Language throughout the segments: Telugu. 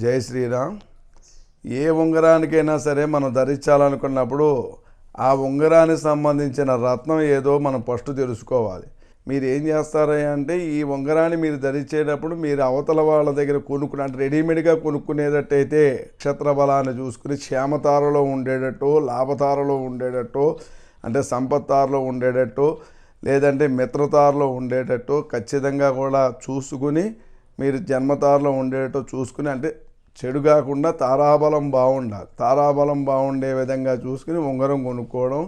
జై శ్రీరామ్. ఏ ఉంగరానికైనా సరే మనం ధరించాలనుకున్నప్పుడు ఆ ఉంగరానికి సంబంధించిన రత్నం ఏదో మనం ఫస్ట్ తెలుసుకోవాలి. మీరు ఏం చేస్తారంటే ఈ ఉంగరాన్ని మీరు ధరించేటప్పుడు మీరు అవతల వాళ్ళ దగ్గర కొనుక్కుని అంటే రెడీమేడ్గా కొనుక్కునేటట్టయితే నక్షత్ర బలాన్ని చూసుకుని క్షేమతారలో ఉండేటట్టు లాభతారలో ఉండేటట్టు అంటే సంపత్తారలో ఉండేటట్టు లేదంటే మిత్రతారలో ఉండేటట్టు ఖచ్చితంగా కూడా చూసుకుని మీరు జన్మతారలో ఉండేటట్టు చూసుకుని అంటే చెడు కాకుండా తారాబలం బాగుండాలి. తారాబలం బాగుండే విధంగా చూసుకుని ఉంగరం కొనుక్కోవడం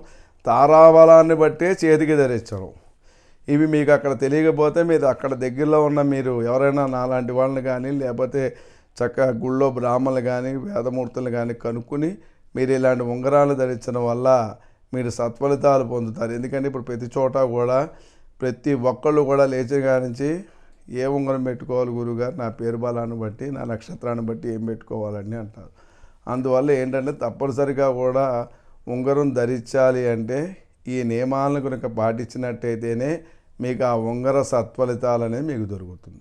తారాబలాన్ని బట్టే చేతికి ధరించడం. ఇవి మీకు అక్కడ తెలియకపోతే మీరు అక్కడ దగ్గరలో ఉన్న మీరు ఎవరైనా నాలాంటి వాళ్ళని కానీ లేకపోతే చక్కగా గుళ్ళో బ్రాహ్మణులు కానీ వేదమూర్తులు కానీ కనుక్కుని మీరు ఇలాంటి ఉంగరాలు ధరించడం వల్ల మీరు సత్ఫలితాలు పొందుతారు. ఎందుకంటే ఇప్పుడు ప్రతి చోట కూడా ప్రతి ఒక్కళ్ళు కూడా లేచిన కాడి నుంచి ఏ ఉంగరం పెట్టుకోవాలి గురుగారు? నా పేరు బలాన్ని బట్టి నా నక్షత్రాన్ని బట్టి ఏం పెట్టుకోవాలని అంటారు. అందువల్ల ఏంటంటే తప్పనిసరిగా కూడా ఉంగరం ధరించాలి అంటే ఈ నియమాలను కనుక పాటించినట్టయితేనే మీకు ఆ ఉంగర సత్ఫలితాలు అనేది మీకు దొరుకుతుంది.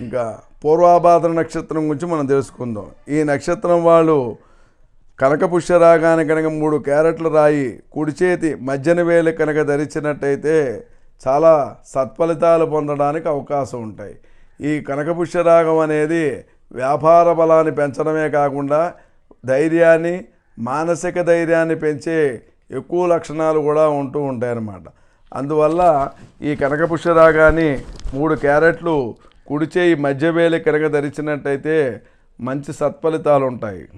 ఇంకా పూర్వాభాద్ర నక్షత్రం గురించి మనం తెలుసుకుందాం. ఈ నక్షత్రం వాళ్ళు కనకపుష్య రాగానే కనుక మూడు క్యారెట్లు రాయి కుడి చేతి మధ్యన వేలు కనుక ధరించినట్టయితే చాలా సత్ఫలితాలు పొందడానికి అవకాశం ఉంటాయి. ఈ కనకపుష్యరాగం అనేది వ్యాపార బలాన్ని పెంచడమే కాకుండా ధైర్యాన్ని మానసిక ధైర్యాన్ని పెంచే ఎక్కువ లక్షణాలు కూడా ఉంటూ ఉంటాయి అన్నమాట అందువల్ల ఈ కనకపుష్యరాగాన్ని మూడు క్యారెట్లు కుడిచేయి చేయి మధ్య కనుక ధరించినట్టయితే మంచి సత్ఫలితాలు ఉంటాయి